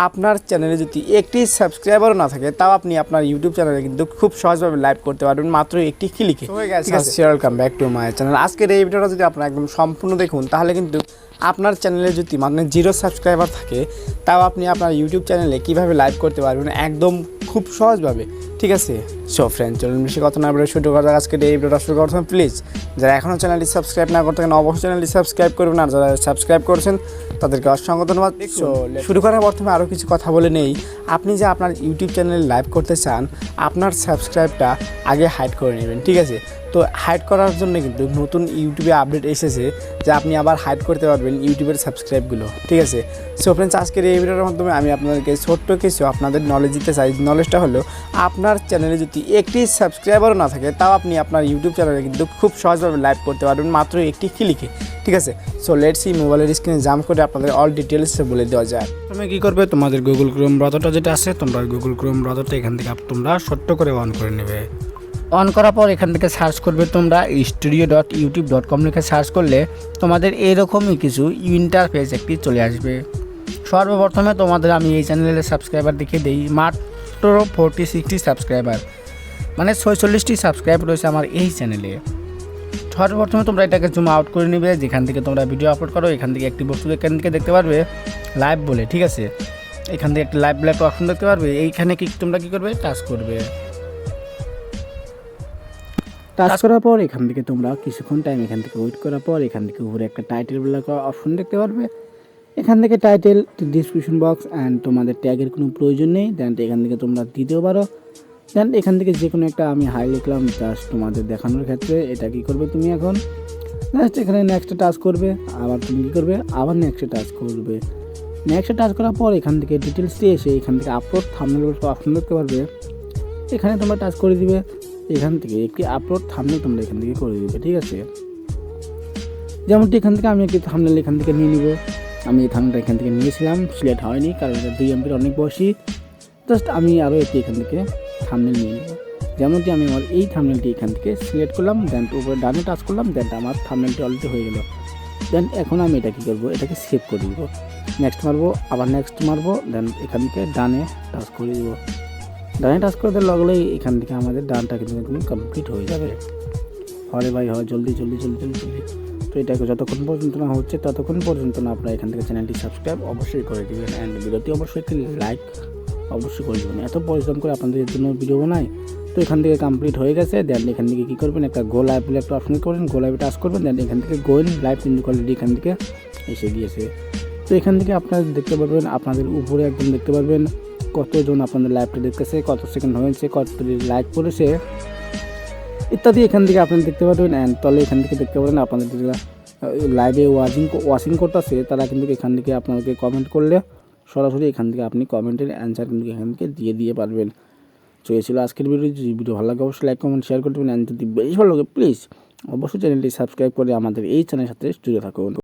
আপনার চ্যানেলে যদি একটি সাবস্ক্রাইবারও না থাকে তাও আপনি আপনার ইউটিউব চ্যানেলে কিন্তু খুব সহজভাবে লাইভ করতে পারবেন মাত্র একটি ক্লিকে ঠিক আছে welcome back to my channel আজকের এই ভিডিওটা যদি আপনার একদম সম্পূর্ণ দেখুন তাহলে কিন্তু আপনার চ্যানেলে যদি মানে জিরো সাবস্ক্রাইবার থাকে তাও আপনি আপনার ইউটিউব চ্যানেলে কীভাবে লাইভ করতে পারবেন একদম খুব সহজভাবে। ঠিক আছে? সো ফ্রেন্ড চলুন বেশি কথা না বলে শুরু করা আজকে এই ভিডিওটা শুরু করতে প্লিজ যারা এখনও চ্যানেলটি সাবস্ক্রাইব না করতে থাকেন অবশ্যই চ্যানেলটি সাবস্ক্রাইব করবেন আর যারা সাবস্ক্রাইব করেছেন তাদেরকে অসংখ্য ধন্যবাদ। শুরু করার প্রথমে আরও কিছু কথা বলে নেই। আপনি যে আপনার ইউটিউব চ্যানেলে লাইভ করতে চান আপনার সাবস্ক্রাইবটা আগে হাইড করে নেবেন ঠিক আছে? তো হাইড করার জন্য কিন্তু নতুন ইউটিউবে আপডেট এসেছে যে আপনি আবার হাইড করতে পারবেন ইউটিউবের সাবস্ক্রাইবগুলো ঠিক আছে? সো ফ্রেন্ডস আজকের এই ভিডিওর মাধ্যমে আমি আপনাদেরকে ছোট্ট কিছু আপনাদের নলেজ দিতে চাই। নলেজটা হলো আপনার চ্যানেলে যদি একটি সাবস্ক্রাইবারও না থাকে তাও আপনি আপনার ইউটিউব চ্যানেলে কিন্তু খুব সহজভাবে লাইভ করতে পারবেন মাত্র একটি ক্লিকে ঠিক আছে? সো লেটস মোবাইলের স্ক্রিনে জাম করে আপনাদের অল ডিটেলস বলে দেওয়া যায় তুমি কি করবে? তোমাদের গুগল ক্রোম ব্রাউজারটা যেটা আছে তোমরা গুগল ক্রোম ব্রাউজারটা এখান থেকে তোমরা ছোট্ট করে অন করে নেবে। অন করার পর এখান থেকে সার্চ করবে তোমরা studio dot YouTube dot com লিখে সার্চ করলে তোমাদের এরকমই কিছু ইন্টারফেস একটি চলে আসবে। সর্বপ্রথমে তোমাদের আমি এই চ্যানেলের সাবস্ক্রাইবার দেখে দিই। মাত্র ফোরটি সিক্সটি সাবস্ক্রাইবার মানে ছয়চল্লিশটি সাবস্ক্রাইব রয়েছে আমার এই চ্যানেলে সর্বপ্রথমে তোমরা এটাকে জুম আউট করে নেবে, যেখান থেকে তোমরা ভিডিও আপলোড করো, এখান থেকে একটি বস্তু এখান থেকে দেখতে পারবে লাইভ বলে, ঠিক আছে? এখান থেকে একটি লাইভ বলে একটা অপশন দেখতে পারবে, এইখানে কি তোমরা কি করবে? টাচ করবে। টাচ করার পর এখান থেকে তোমরা কিছুক্ষণ টাইম এখান থেকে ওয়েট করার পর এখান থেকে উপরে একটা টাইটেল বলে একটা অপশন দেখতে পারবে। এখান থেকে টাইটেল ডিসক্রিপশন বক্স অ্যান্ড তোমাদের ট্যাগের কোনো প্রয়োজন নেই দেন এখান থেকে তোমরা দিতেও পারো। দেন এখান থেকে যে কোনো একটা আমি হাই লিখলাম জাস্ট তোমাদের দেখানোর ক্ষেত্রে এটা কি করবে তুমি এখন? জাস্ট এখানে নেক্সটে টাচ করবে, আবার তুমি কী করবে? আবার নেক্সটে টাচ করবে। নেক্সটে টাচ করার পর এখান থেকে ডিটেলসটি এসে এখান থেকে আপলোড থামনেল অপশন করতে পারবে এখানে তোমরা টাচ করে দিবে, এখান থেকে একটি আপলোড থামনেল তোমরা এখান থেকে করে দিবে, ঠিক আছে? যেমনটি এখান থেকে আমি একটি থামনেল এখান থেকে নিয়ে নিব। আমি এই থামনেলটা এখান থেকে নিয়েছিলাম সিলেক্ট হয়নি কারণ এটা দুই এমপির অনেক বসি জাস্ট আমি আরও একটি এখান থেকে থামনেল নিয়ে নেব যেমনটি আমি আমার এই থামনেলটি এখান থেকে সিলেক্ট করলাম দেন উপরে ডানে টাচ করলাম দেন আমার থামনেলটি অলরেডি হয়ে গেল। দেন এখন আমি এটা কী করব? এটাকে সেভ করে দিব। নেক্সট মারবো, আবার নেক্সট মারবো দেন এখান থেকে ডানে টাচ করে দিব। ডানে টাচ করে দেওয়ার লগে লগেই এখান থেকে আমাদের ডানটা কিন্তু কমপ্লিট হয়ে যাবে। হরে ভাই হয় জলদি জলদি জলদি জলদি জলদি। তো এটাকে যতক্ষণ পর্যন্ত না হচ্ছে, ততক্ষণ পর্যন্ত না আপনারা এখান থেকে চ্যানেলটি সাবস্ক্রাইব অবশ্যই করে দিবেন। অ্যান্ড ভিডিওটি অবশ্যই একটি লাইক অবশ্যই করে দেবেন। এত পরিশ্রম করে আপনাদের জন্য ভিডিও বানাই, তো এখান থেকে কমপ্লিট হয়ে গেছে। দেন এখান থেকে কী করবেন? একটা গো লাইভ বলে একটা অপশন করবেন। গো লাইভে টাচ করবেন। দেন এখান থেকে গোয়েন লাইভ কিন্তু অলরেডি এখান থেকে এসে গিয়েছে। তো এখান থেকে আপনারা দেখতে পারবেন, আপনাদের উপরে একদম দেখতে পারবেন কতজন আপনাদের লাইভটা দেখতেছে, কত সেকেন্ড হয়েছে, কত লাইক করেছে। ইত্যাদি এখান থেকে আপনি দেখতে পারবেন অ্যান্ড তাহলে এখান থেকে দেখতে পারেন আপনাদের যেগুলো লাইভে ওয়াশিং ওয়াচিং করতেছে, তারা কিন্তু এখান থেকে আপনাদেরকে কমেন্ট করলে সরাসরি এখান থেকে আপনি কমেন্টের অ্যান্সার কিন্তু এখান থেকে দিয়ে দিয়ে পারবেন। তো এই ছিল আজকের ভিডিও যদি ভিডিও ভালো লাগে অবশ্যই লাইক কমেন্ট শেয়ার করবেন অ্যান্ড যদি বেশি ভালো লাগে প্লিজ অবশ্যই চ্যানেলটি সাবস্ক্রাইব করে আমাদের এই চ্যানেলের সাথে জুড়ে থাকুন।